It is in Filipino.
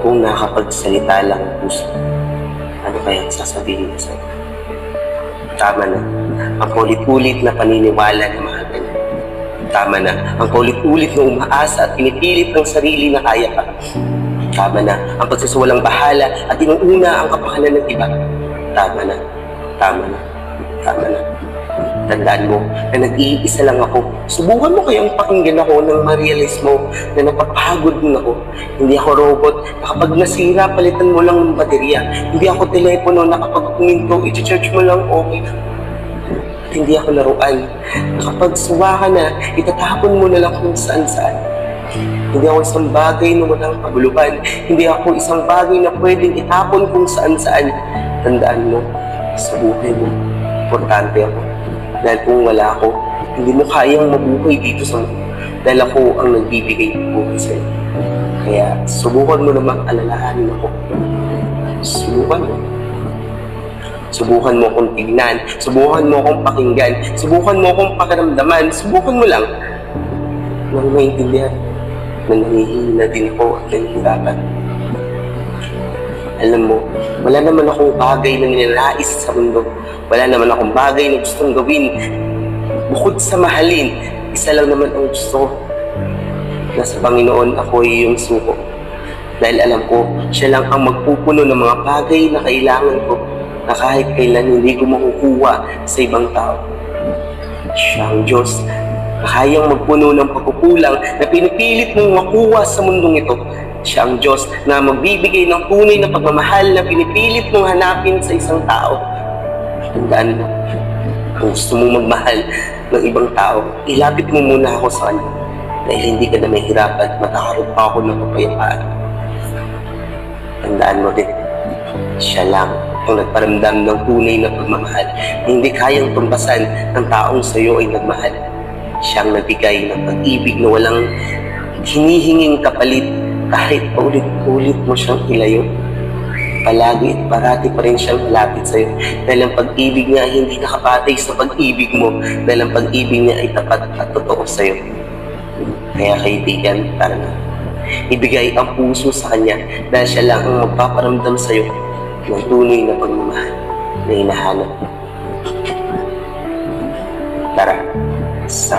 Kung nakapagsalita lang ang puso, ano kaya ang sasabihin niya sa'yo? Tama na. Ang ulit-ulit na paniniwala na mahal ka. Tama na. Ang ulit-ulit na umaasa at pinipilit ng sarili na kaya ka. Tama na. Ang pagsasawalang bahala at inuuna ang kapakanan ng iba. Tama na. Tama na. Tama na. Tandaan mo na nag-iisa lang ako. Subukan mo kayang pakinggan ako nang ma-realize mo na napapagod din ako. Hindi ako robot na kapag nasira, palitan mo lang ng baterya. Hindi ako telepono na kapag kuminto, i-charge mo lang okay. At hindi ako laruan kapag suwa ka na, itatapon mo na lang kung saan-saan. Hindi ako isang bagay na walang kabuluhan. Hindi ako isang bagay na pwedeng itapon kung saan-saan. Tandaan mo, sa buhay mo, importante ako. Dahil kung wala ako, hindi mo kayang mabuhay dito sa mundo. Dahil ako ang nagbibigay ng buhay sa'yo. Kaya subukan mo namang alalahanin ako. Subukan mo. Subukan mo akong tignan. Subukan mo akong pakinggan. Subukan mo akong pakiramdaman. Subukan mo lang. Nang maintindihan na nangihina din ako at nahihirapan. Alam mo, wala naman akong bagay na ninanais sa mundo. Wala naman akong bagay na gustong gawin. Bukod sa mahalin, isa lang naman ang gusto ko. Nasa Panginoon ako ay iyong suko. Dahil alam ko, siya lang ang magpupuno ng mga bagay na kailangan ko na kahit kailan hindi ko makukuha sa ibang tao. Siya ang Diyos na kayang magpuno ng pagkukulang na pinipilit mong makuha sa mundong ito. Siya ang Diyos na magbibigay ng tunay na pagmamahal na pinipilit mong hanapin sa isang tao. Tandaan mo, kung gusto mong magmahal ng ibang tao, ilapit mo muna ako sa kanya dahil hindi ka na mahirapan at matakaroon pa ako ng kapayapaan. Tandaan mo din, siya lang ang nagparamdam ng tunay na pagmamahal hindi kayang tumpasan ng taong sa iyo ay nagmahal. Siya ang nagbigay ng pag-ibig na walang hinihinging kapalit kahit paulit-ulit mo siyang ilayo. Palagi at parati pa rin siyang malapit sa iyo dahil ang pag-ibig niya ay hindi nakapatay sa pag-ibig mo dahil ang pag-ibig niya ay tapat at totoo sa iyo. Kaya kaibigan, tara na. Ibigay ang puso sa Kanya dahil siya lang ang magpaparamdam sa iyo ng tunay na pagmamahal na hinahanap. Tara, sa